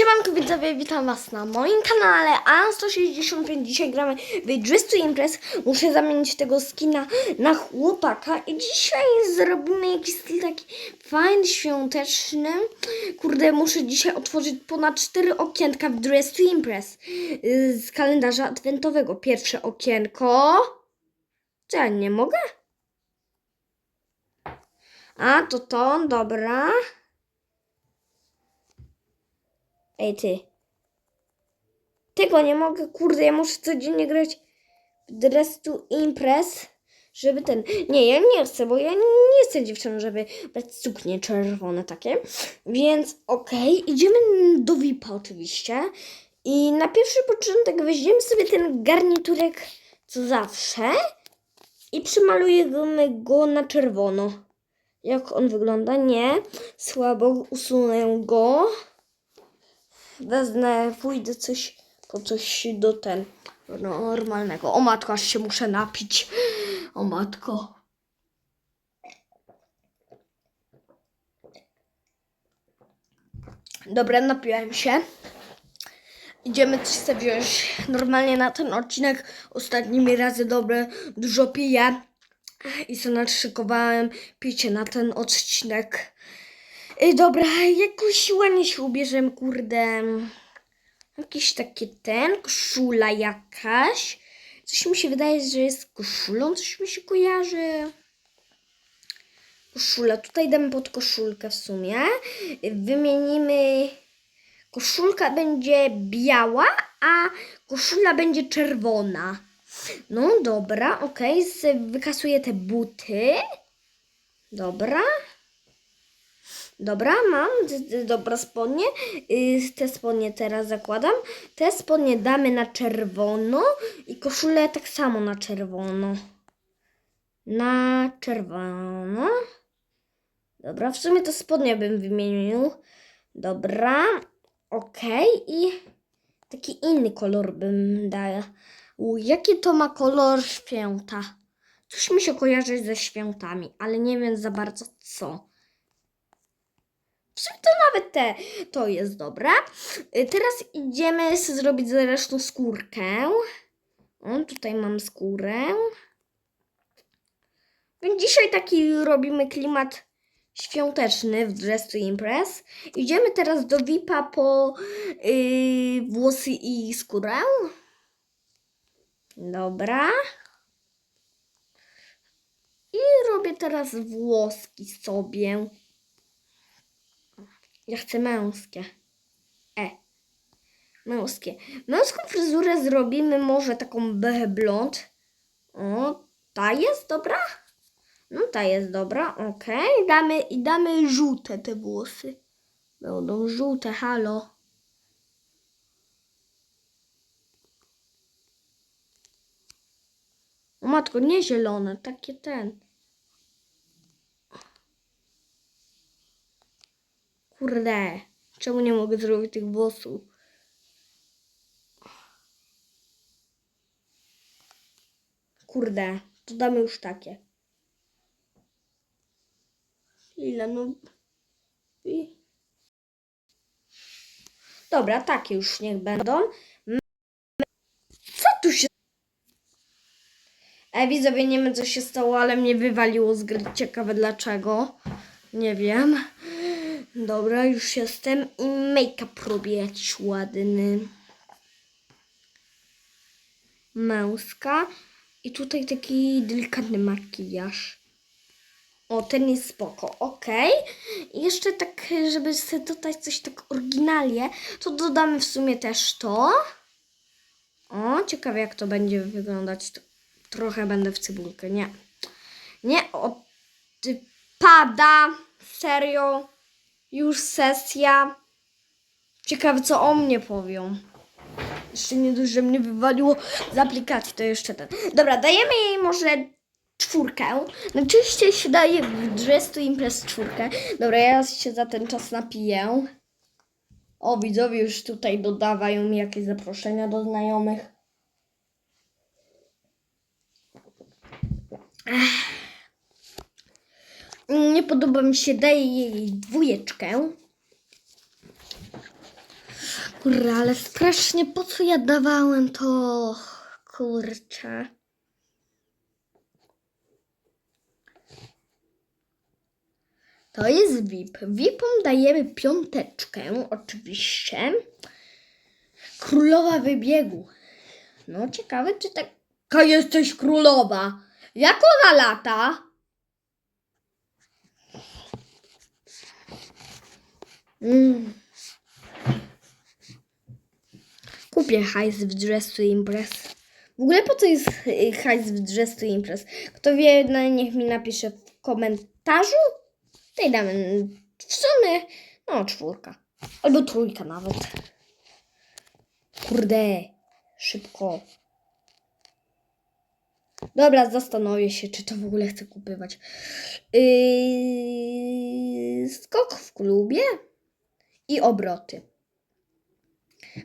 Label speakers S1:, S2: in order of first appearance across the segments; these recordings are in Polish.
S1: Siemanko widzowie, witam was na moim kanale A165 Dzisiaj gramy w Dress to Impress. Muszę zamienić tego skina na chłopaka I dzisiaj zrobimy jakiś styl taki fajny, świąteczny. Kurde, muszę dzisiaj otworzyć ponad 4 okienka w Dress to Impress yy, Z kalendarza adwentowego. Pierwsze okienko. Co, ja nie mogę? A, to to, dobra Ej, ty. Tego nie mogę, kurde, ja muszę codziennie grać w Dress to Impress, żeby ten... Nie, ja nie chcę, bo ja nie chcę dziewczyną, żeby brać suknie czerwone takie. Więc okej, idziemy do VIP-a oczywiście. I na pierwszy początek weźmiemy sobie ten garniturek, co zawsze, i przymalujemy go na czerwono. Jak on wygląda? Nie. Słabo usunę go wezmę, pójdę coś po coś do ten normalnego. O matko, aż się muszę napić. O matko. Dobra, napiłem się. Idziemy coś sobie wziąć normalnie na ten odcinek. Ostatnimi razy dobre, dużo piję. I sobie nadszykowałem picie na ten odcinek. Y, dobra, jakoś ładnie się ubierzem, kurde. Jakiś taki ten, koszula jakaś. Coś mi się wydaje, że jest koszulą, coś mi się kojarzy. Koszula, tutaj damy pod koszulkę w sumie. Wymienimy. Koszulka będzie biała, a koszula będzie czerwona. No dobra, okay. wykasuję te buty. Dobra. Dobra, mam dobra spodnie. Y, Te spodnie teraz zakładam. Te spodnie damy na czerwono i koszulę tak samo na czerwono. Na czerwono. Dobra, w sumie to spodnie bym wymienił. Dobra, okej. I taki inny kolor bym dał. Jaki to ma kolor święta? Coś mi się kojarzy ze świętami, ale nie wiem za bardzo co. To nawet te, to jest dobra. Y, Teraz idziemy zrobić zresztą skórkę. O, tutaj mam skórę. Więc dzisiaj taki robimy klimat świąteczny w Dress to Impress. Idziemy teraz do VIP-a po yy, włosy i skórę. Dobra. I robię teraz włoski sobie. Ja chcę męskie. E. Męskie. Męską fryzurę zrobimy może taką beche blond. O, ta jest dobra? No ta jest dobra, okej. Damy i damy żółte te włosy. Będą żółte, halo. O matko, nie zielone, takie ten. Kurde, czemu nie mogę zrobić tych włosów? Kurde, to damy już takie. Ile no... I... Dobra, takie już niech będą. Co tu się... E, widzowie, nie wiem co się stało, ale mnie wywaliło z gry. Ciekawe dlaczego. Nie wiem. Dobra, już jestem. I make-up robię jakiś ładny. Męska. I tutaj taki delikatny makijaż. O, ten jest spoko, okej. I jeszcze tak, żeby sobie dodać coś tak oryginalnie, to dodamy w sumie też to. O, ciekawe jak to będzie wyglądać. Trochę będę w cebulkę, nie. Nie, o, ty pada, serio. Już sesja. Ciekawe, co o mnie powią. Jeszcze nie dość, że mnie wywaliło z aplikacji, to jeszcze ten. Dobra, dajemy jej może czwórkę. No, Oczywiście się daje w Dress to Impress czwórkę. Dobra, ja się za ten czas napiję. O, widzowie już tutaj dodawają mi jakieś zaproszenia do znajomych. Nie podoba mi się, daję jej dwójeczkę. Kurwa, ale strasznie po co ja dawałem to? Kurczę. To jest VIP. VIPom dajemy piąteczkę, oczywiście. Królowa wybiegu. No, ciekawe, czy taka jesteś królowa. Jak ona lata? Mm. Kupię hajs w dress to impress. W ogóle po co jest hajs w dress to impress? Kto wie, no, niech mi napisze w komentarzu. Tutaj damy w sumie, no czwórka. Albo trójka nawet. Kurde, szybko. Dobra, zastanowię się, czy to w ogóle chcę kupywać. Yy, skok w klubie i obroty.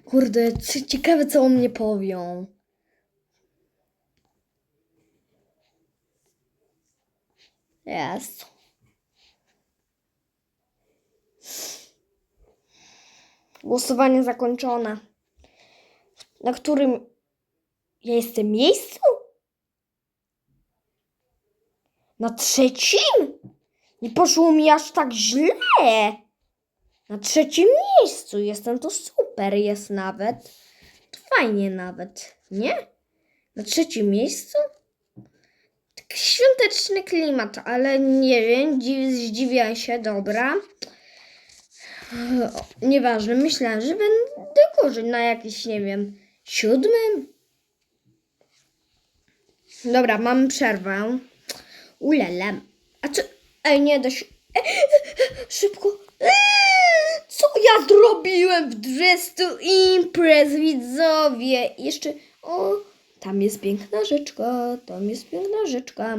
S1: Kurde, ciekawe co o mnie powią. Jest. Głosowanie zakończone. Na którym ja jestem miejscu? Na trzecim? Nie poszło mi aż tak źle. Na trzecim miejscu jestem, to super jest nawet. Fajnie nawet, nie? Na trzecim miejscu? Tak świąteczny klimat, ale nie wiem, dzi- zdziwiam się, dobra. Nieważne, myślałem, że będę gorzej na jakiś, nie wiem, siódmym. Dobra, mamy przerwę. Ulala. A co? Ej, nie da szybko. E, co ja zrobiłem w Dress to Impress, widzowie? Jeszcze. O, tam jest piękna rzeczka. Tam jest piękna rzeczka.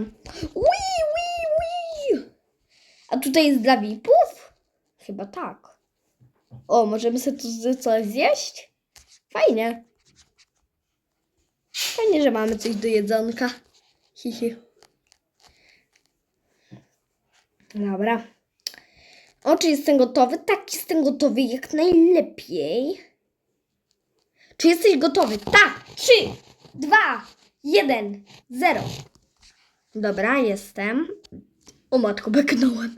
S1: Ui, ui, ui. A tutaj jest dla VIP-ów? Chyba tak. O, możemy sobie tu coś zjeść? Fajnie. Fajnie, że mamy coś do jedzonka. Hihi. Dobra. O, czy jestem gotowy? Tak, jestem gotowy jak najlepiej. Czy jesteś gotowy? Tak! Trzy, dwa, jeden, zero. Dobra, jestem. O matko, beknąłem.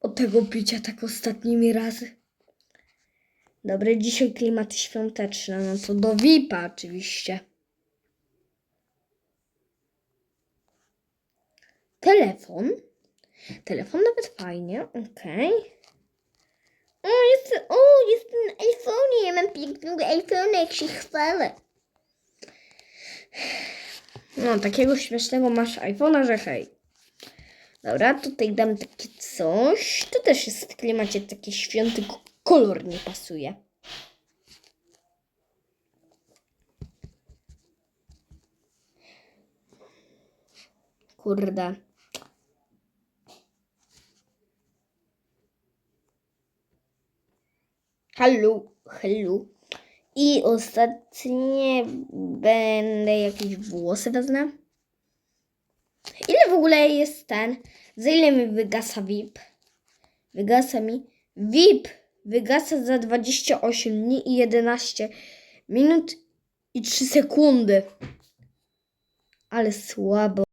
S1: Od tego picia tak ostatnimi razy. Dobre, dzisiaj klimaty świąteczne. No to do VIP-a oczywiście. Telefon. Telefon nawet fajnie, okej. O, jest, o, jest ten iPhone, ja mam pięknego iPhone, jak się chwalę. No, takiego śmiesznego masz iPhone'a, że hej. Dobra, tutaj dam takie coś. To też jest w klimacie taki świąty kolor nie pasuje. Kurde. Hello, hello. I ostatnie będę jakieś włosy wezmę. Ile w ogóle jest ten? Za ile mi wygasa VIP? Wygasa mi. VIP wygasa za 28 dni i 11 minut i 3 sekundy. Ale słabo.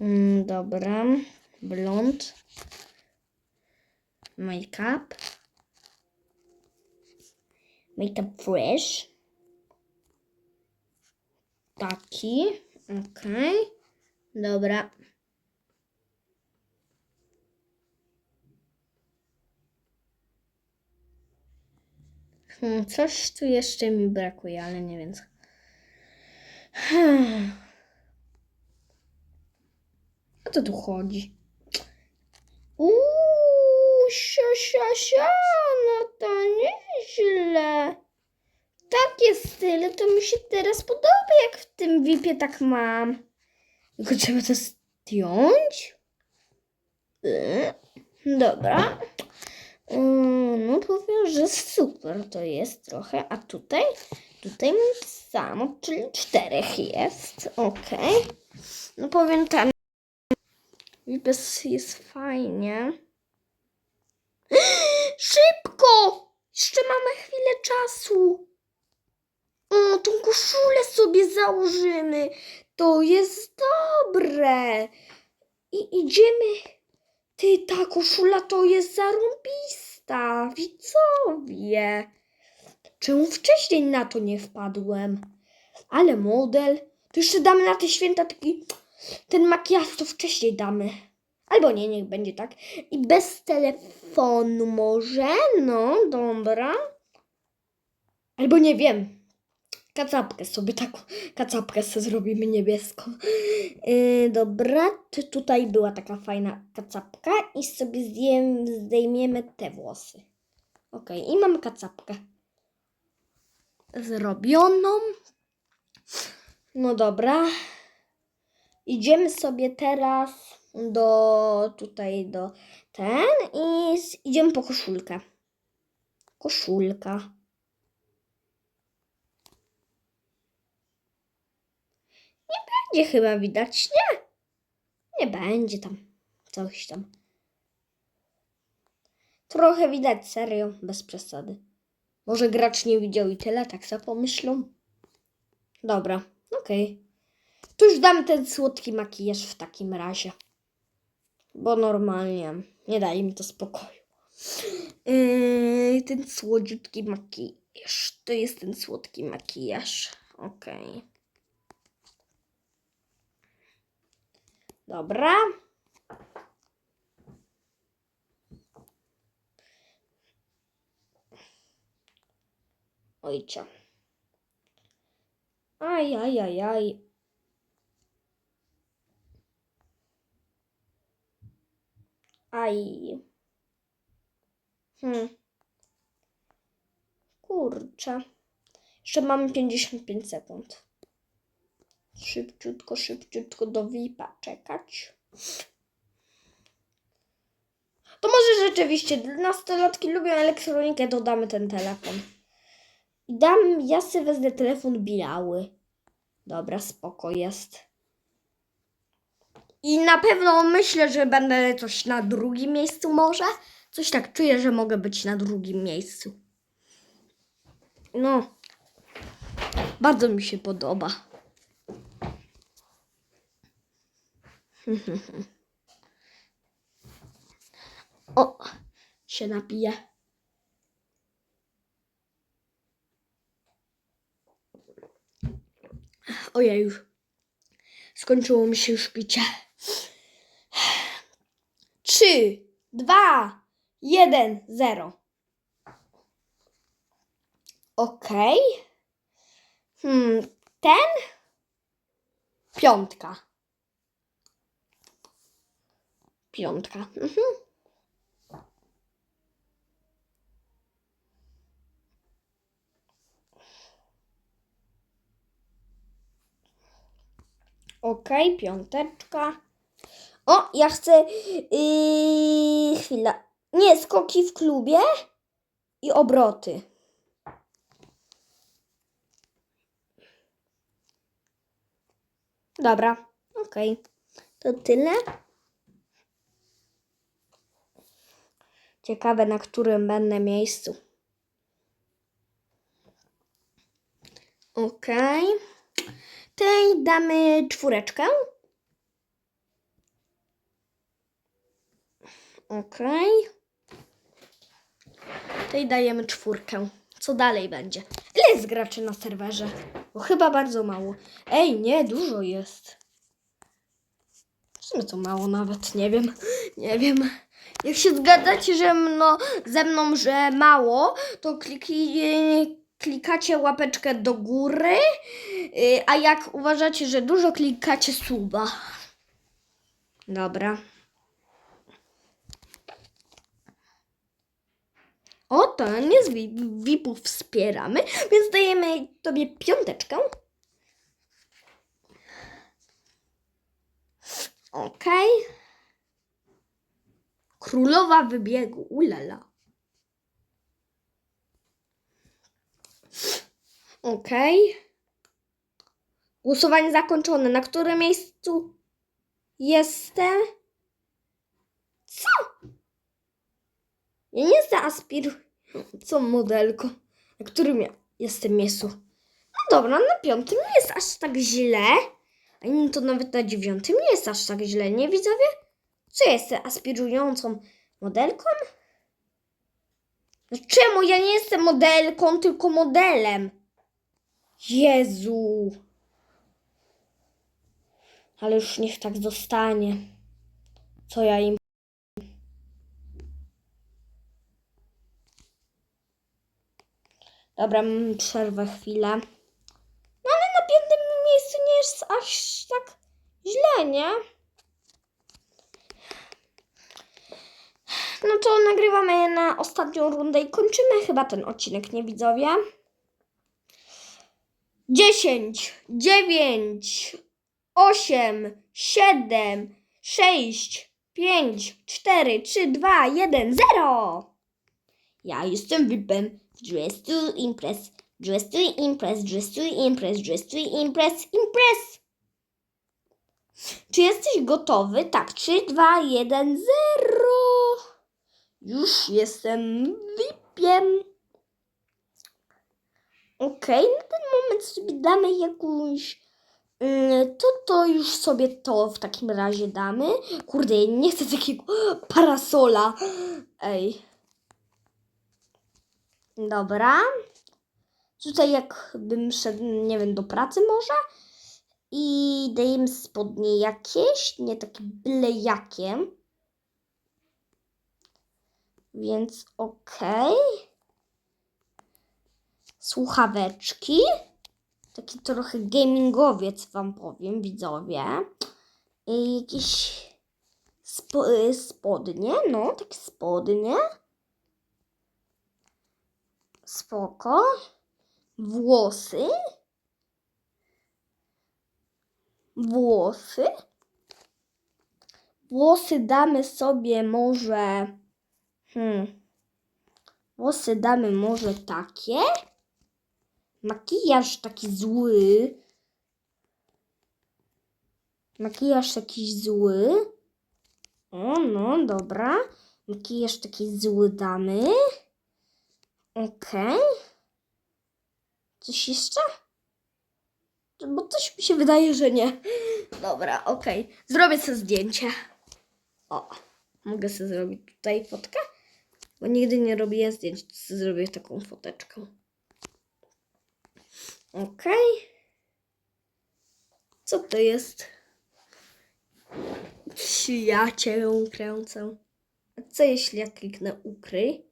S1: Mm, dobra. Blond. Make-up. Make-up fresh. Taki. Okej. Dobra. Hmm, coś tu jeszcze mi brakuje, ale nie wiem co. Hmm. O co tu chodzi? Uuu, sia, sia, sia, no to nieźle. Takie style to mi się teraz podoba, jak w tym VIP-ie tak mam. Tylko trzeba to zdjąć? Yy, Dobra. Yy, No powiem, że super to jest trochę. A tutaj? Tutaj mam samo, czyli czterech jest. Okej. No powiem ten. VIP jest- jest fajnie. Szybko! Jeszcze mamy chwilę czasu. O, tą koszulę sobie założymy. To jest dobre. I idziemy. Ty, ta koszula to jest zarąbista. Widzowie. Czemu wcześniej na to nie wpadłem? Ale model. To jeszcze damy na te święta taki... Ten makijaż to wcześniej damy. Albo nie, niech będzie tak. I bez telefonu może? No, dobra. Albo nie wiem. Kacapkę sobie taką, kacapkę sobie zrobimy niebieską. Yy, dobra, tutaj była taka fajna kacapka i sobie zdjem, zdejmiemy te włosy. Okej, i mamy kacapkę. Zrobioną. No dobra. Idziemy sobie teraz do tutaj do ten i idziemy po koszulkę. Koszulka. Nie będzie chyba widać, nie? Nie będzie tam coś tam. Trochę widać, serio, bez przesady. Może gracz nie widział i tyle, tak sobie pomyślą. Dobra, okej. To już dam ten słodki makijaż w takim razie. Bo normalnie nie daje mi to spokoju. Yy, ten słodziutki makijaż. To jest ten słodki makijaż. Okej. Dobra. Ojcze. Aj, aj, aj, aj. Aj. Hmm. Kurczę. Jeszcze mamy 55 sekund. Szybciutko, szybciutko do VIP-a czekać. To może rzeczywiście nastolatki lubią elektronikę, dodamy ten telefon. I dam, ja sobie wezmę telefon biały. Dobra, spoko jest. I na pewno myślę, że będę coś na drugim miejscu może. Coś tak czuję, że mogę być na drugim miejscu. No. Bardzo mi się podoba. O, się napiję. Ojej, już. Skończyło mi się już picie. Trzy, dwa, jeden, zero. Okej. Hmm, ten? Piątka. Piątka. Mhm. Okej, piąteczka. O, ja chcę. Yy, chwila. Nie, skoki w klubie i obroty. Dobra, okej. To tyle. Ciekawe, na którym będę miejscu. Okej. Tej damy czwóreczkę. Okej. Tej dajemy czwórkę. Co dalej będzie? Ile jest graczy na serwerze? Bo chyba bardzo mało. Ej, nie, dużo jest. W sumie to mało nawet, nie wiem. Nie wiem. Jak się zgadzacie że mno, ze mną, że mało, to kliki, klikacie łapeczkę do góry, y, a jak uważacie, że dużo, klikacie suba. Dobra. O, to nie z VIP- VIP-ów wspieramy, więc dajemy tobie piąteczkę. Okej. Królowa wybiegu, ulala. Okej. Głosowanie zakończone. Na którym miejscu jestem? Co? Ja nie zaaspirującą modelką, na którym ja jestem Miesu. No dobra, na piątym nie jest aż tak źle. Ani to nawet na dziewiątym nie jest aż tak źle, nie widzowie? Czy ja jestem aspirującą modelką? No czemu ja nie jestem modelką, tylko modelem? Jezu. Ale już niech tak zostanie. Co ja im. Dobra, przerwę chwilę. No ale na piątym miejscu nie jest aż tak źle, nie? No to nagrywamy na ostatnią rundę i kończymy chyba ten odcinek, nie widzowie? 10, 9, 8, 7, 6, 5, 4, 3, 2, 1, 0! Ja jestem VIPem w Dress to Impress. Dress to Impress, Dress to Impress, Dress to Impress, Impress! Czy jesteś gotowy? Tak, 3, 2, 1, 0! Już jestem VIPiem. Okej, na ten moment sobie damy jakąś. Yy, to to już sobie to w takim razie damy. Kurde, nie chcę takiego parasola. Ej. Dobra. Tutaj jakbym szedł, nie wiem, do pracy może. I dajemy spodnie jakieś, nie takie byle jakie. Więc okej. Słuchaweczki. Taki trochę gamingowiec wam powiem, widzowie. I jakieś y, spodnie, no, takie spodnie. Spoko. Włosy. Włosy. Włosy damy sobie może. Hmm. Włosy damy może takie. Makijaż taki zły. Makijaż taki zły. O, no, dobra. Makijaż taki zły damy. Okej. Coś jeszcze? Bo coś mi się wydaje, że nie. Dobra, okej. Zrobię sobie zdjęcie. O, mogę sobie zrobić tutaj fotkę? Bo nigdy nie robię zdjęć, zrobię taką foteczkę. Okej. Co to jest? Ja cię kręcę. A co jeśli ja kliknę ukryj?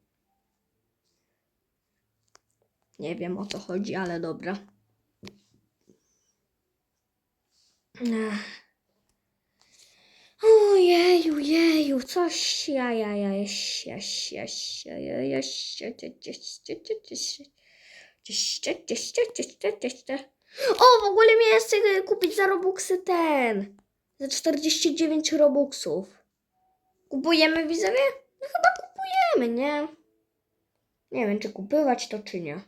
S1: Nie wiem o co chodzi, ale dobra. Ech. Ojeju, jeju, coś ja, ja, ja, jaś, jaś, jaś, ja, ja, jaś, ja, ja, jaś, ja, ja, jaś, jaś, ja, jaś, ja, jaś, ja, jaś, ja. O, w ogóle miałem sobie kupić za Robuxy ten. Za 49 Robuxów. Kupujemy widzowie? No chyba kupujemy, nie? Nie wiem, czy kupować to, czy nie.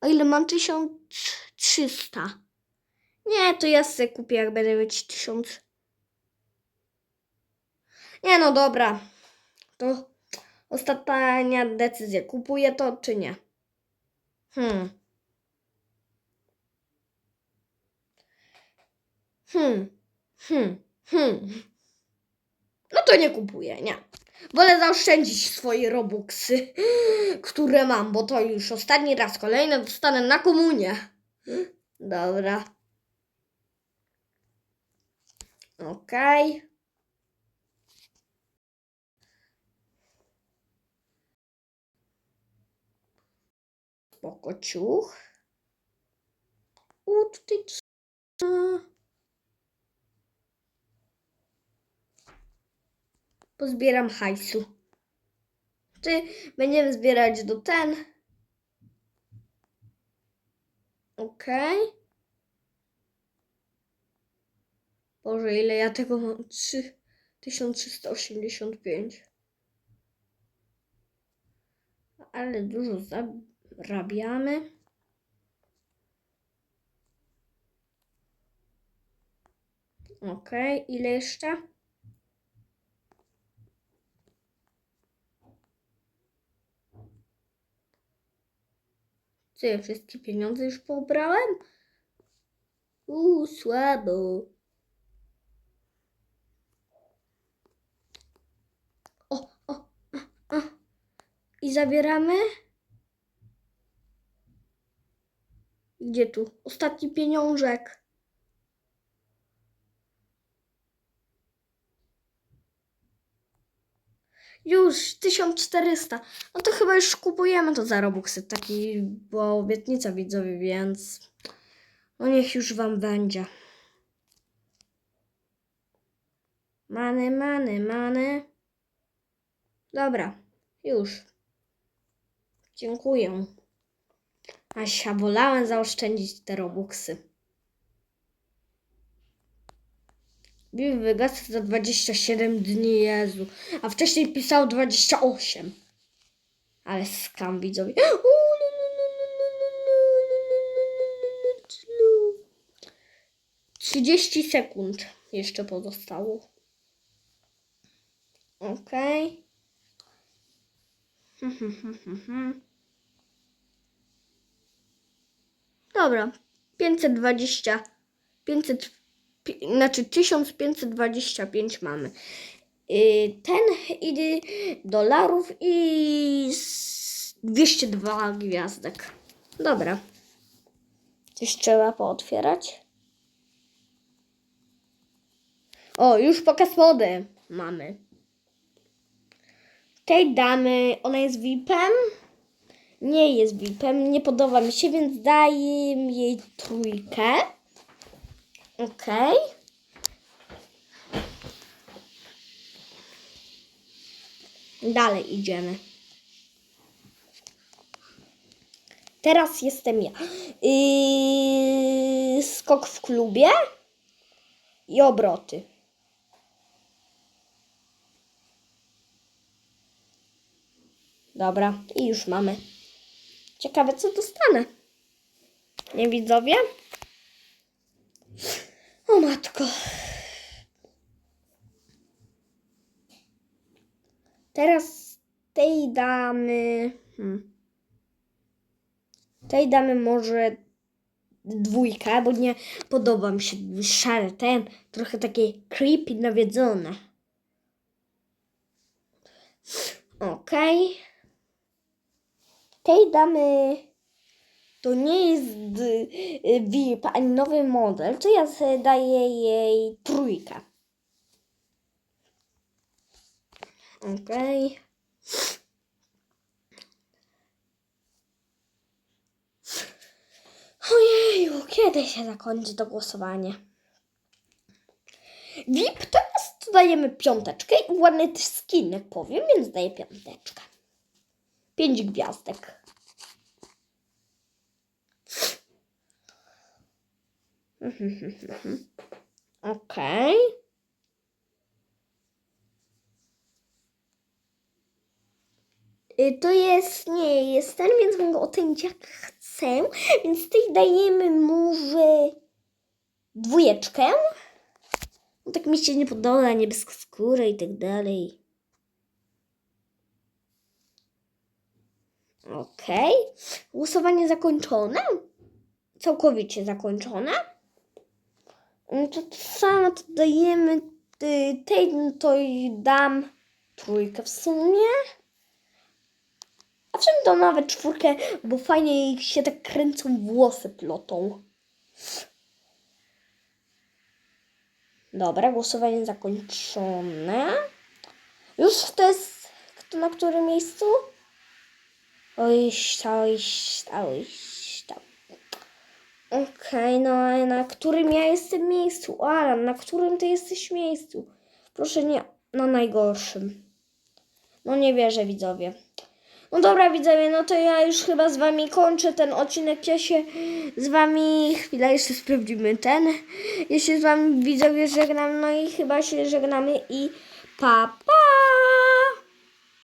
S1: O ile mam 1300. Nie, to ja sobie kupię, jak będę mieć 1000. Nie no, dobra. To ostatnia decyzja. Kupuję to, czy nie? Hmm. Hmm. Hmm. Hmm. No to nie kupuję, nie. Wolę zaoszczędzić swoje robuxy, które mam, bo to już ostatni raz. Kolejne dostanę na komunię. Dobra. Okej. Spoko ciuch. U, tutaj Pozbieram hajsu. Czy będziemy zbierać do ten? Okej. Boże, ile ja tego mam? 3385. Ale dużo dorabiamy. Ok, ile jeszcze? Co ja wszystkie pieniądze już pobrałem? Uuu, słabo. O, o, a, a. I zabieramy? Gdzie tu? Ostatni pieniążek. Już 1400. No to chyba już kupujemy to za Robuxy. Taki była obietnica widzowie, więc no niech już wam będzie. Many, many, many. Dobra, już. Dziękuję. Asia, wolałem zaoszczędzić te robuxy. Bill wygasł za 27 dni, Jezu. A wcześniej pisał 28. Ale skam widzowie. Trzydzieści sekund jeszcze pozostało. Okej. Okay. Dobra. 520. 500 pi- znaczy 1525 mamy. Y, Ten i dolarów i s- 202 gwiazdek. Dobra. Coś trzeba pootwierać. O, już pokaz mody mamy. Tej damy, ona jest VIP-em. Nie jest VIP-em, nie podoba mi się, więc daję jej trójkę. Okej. Dalej idziemy. Teraz jestem ja. Yy, skok w klubie i obroty. Dobra, i już mamy. Ciekawe, co dostanę. Nie widzowie? O matko. Teraz tej damy. Hmm. Tej damy może dwójkę, bo nie podoba mi się szary ten. Trochę takie creepy nawiedzone. Okej. Tej damy to nie jest y, VIP ani nowy model, to ja daję jej trójkę. Okej. Ojeju, kiedy się zakończy to głosowanie? VIP teraz to dajemy piąteczkę i ładny skinek powiem, więc daję piąteczkę. Pięć gwiazdek. Okej. Y, To jest, nie jest ten, więc mogę ocenić jak chcę. Więc tej dajemy może dwójeczkę. No tak mi się nie podoba, niebieska skóra i tak dalej. Okej. Głosowanie zakończone. Całkowicie zakończone. No to to samo to dajemy tej, no to i dam trójkę w sumie. A czym to nawet czwórkę, bo fajnie jej się tak kręcą włosy plotą. Dobra, głosowanie zakończone. Już to jest kto na którym miejscu? Oj, oj, oj. Okej, no a na którym ja jestem miejscu? Alan, na którym ty jesteś miejscu? Proszę nie, na najgorszym. No nie wierzę, widzowie. No dobra, widzowie, no to ja już chyba z wami kończę ten odcinek. Ja się z wami, chwila, jeszcze sprawdzimy ten. Ja się z wami, widzowie, żegnam, no i chyba się żegnamy i pa, pa!